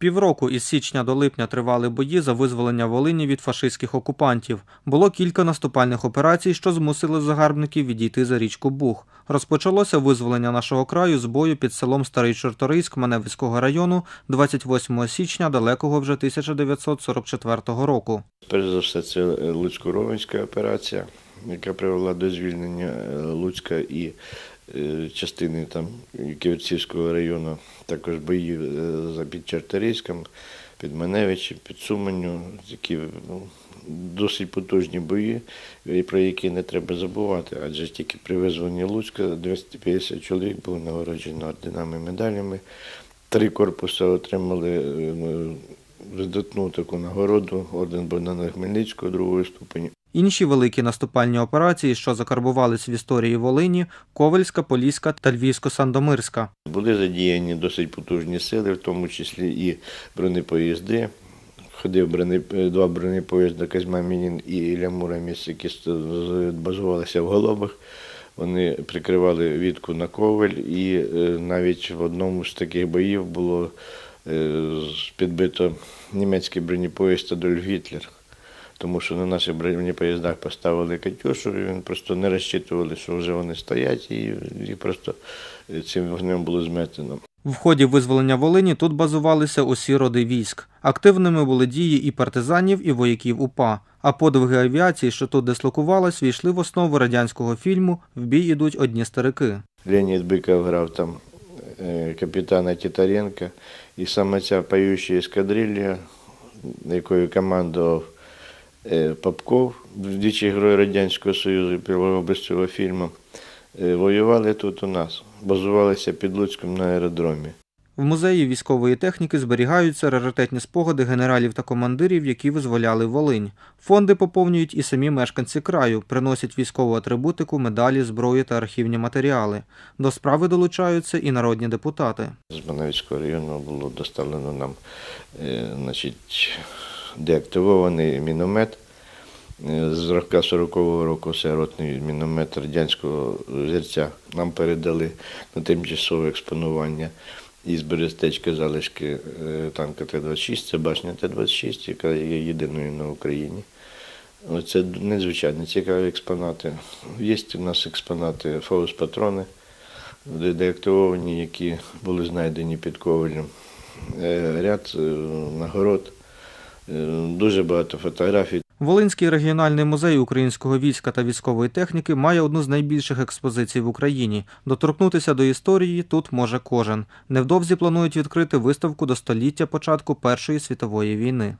Півроку із січня до липня тривали бої за визволення Волині від фашистських окупантів. Було кілька наступальних операцій, що змусили загарбників відійти за річку Буг. Розпочалося визволення нашого краю з бою під селом Старий Чорторийськ Маневицького району 28 січня далекого вже 1944 року. Перш за все, це Луцько-Ровенська операція, яка привела до звільнення е, Луцька і е, частини там Ківерцівського району, також бої е, під Чарторийськом, під Маневичем, під Суманню, такі ну, досить потужні бої, про які не треба забувати, адже тільки при визволенні Луцька 250 чоловік було нагороджено орденами медалями. Три корпуси отримали ну, видатну таку нагороду, орден Богдана Хмельницького другого ступеня. Інші великі наступальні операції, що закарбувались в історії Волині – Ковельська, Поліська та Львівсько-Сандомирська. Були задіяні досить потужні сили, в тому числі і бронепоїзди. Ходив два бронепоїзди Казьма Мінін і Ілля Мураміс, які базувалися в Голобах. Вони прикривали відку на Ковель, і е, навіть в одному з таких боїв було е, підбито німецький бронепоїзд Адольф Гітлер. Тому що на наших бронепоїздах поставили Катюшу, і він просто не розчитували, що вже вони стоять, і їх просто цим вогнем було зметено. В ході визволення Волині тут базувалися усі роди військ. Активними були дії і партизанів, і вояків УПА. А подвиги авіації, що тут дислокувалась, війшли в основу радянського фільму В бій ідуть одні старики. Леонід Биков грав там е, капітана Титаренка. І саме ця поюща ескадрилья, якою командував Попков, двічі герой Радянського Союзу, первого без цього фільму, е, воювали тут у нас, базувалися під Луцьком на аеродромі. В музеї військової техніки зберігаються раритетні спогади генералів та командирів, які визволяли Волинь. Фонди поповнюють і самі мешканці краю, приносять військову атрибутику, медалі, зброю та архівні матеріали. До справи долучаються і народні депутати. З Банавицького району було доставлено нам е, значить, деактивований міномет. Е, З рока 40-го року це ротний міномет радянського зірця. Нам передали на тимчасове експонування із Берестечка залишки е, танка Т-26, це башня Т-26, яка є єдиною на Україні. Це надзвичайно цікаві експонати. Є у нас експонати фаус-патрони, деактивовані, які були знайдені під ковалем. Е, Ряд нагород, дуже багато фотографій. Волинський регіональний музей українського війська та військової техніки має одну з найбільших експозицій в Україні. Доторкнутися до історії тут може кожен. Невдовзі планують відкрити виставку до століття початку Першої світової війни.